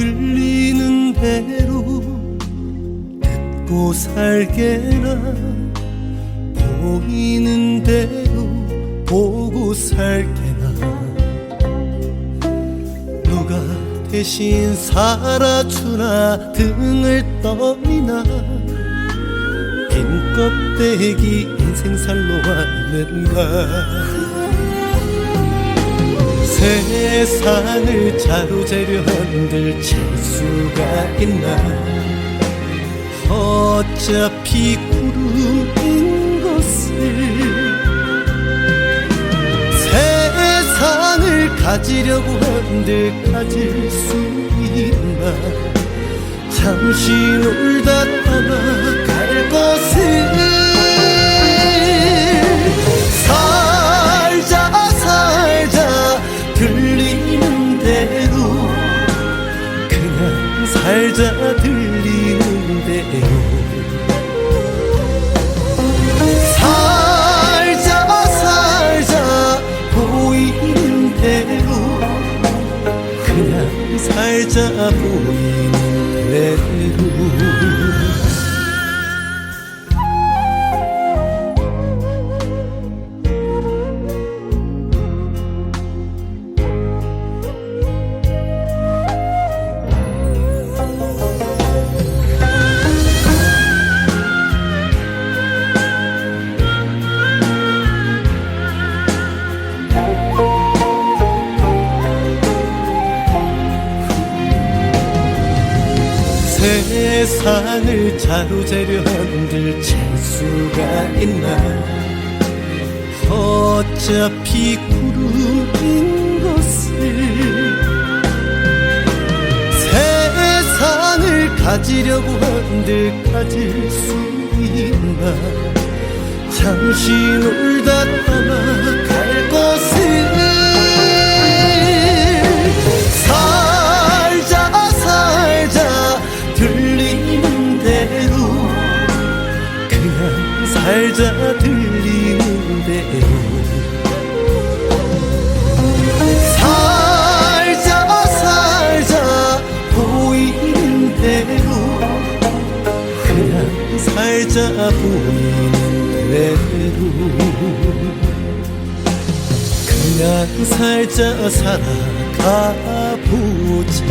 들리는 대로 듣고 살게나 보이는 대로 보고 살게나 누가 대신 살아주나 등을 떠미나. 빈 껍데기 인생살로 왔는가. 세상을 자루재려 한들 칠 수가 있나? 어차피 구름인 것을 세상을 가지려고 한들 가질 수 있나? 잠시 놀다 떠나갈 것을 살자 들리는 대로 살자 살자 보이는 대로 그냥 살자 보이는 대로 세상을 자루재려 한들 칠 수가 있나? 어차피 구름인 것을 세상을 가지려고 한들 가질 수 있나? 잠시 놀다 떠나 그냥 살자 들리는 대로 살자 살자 보이는 대로. 그냥 살자 보이는 대로. 그냥 살자 살아가 보자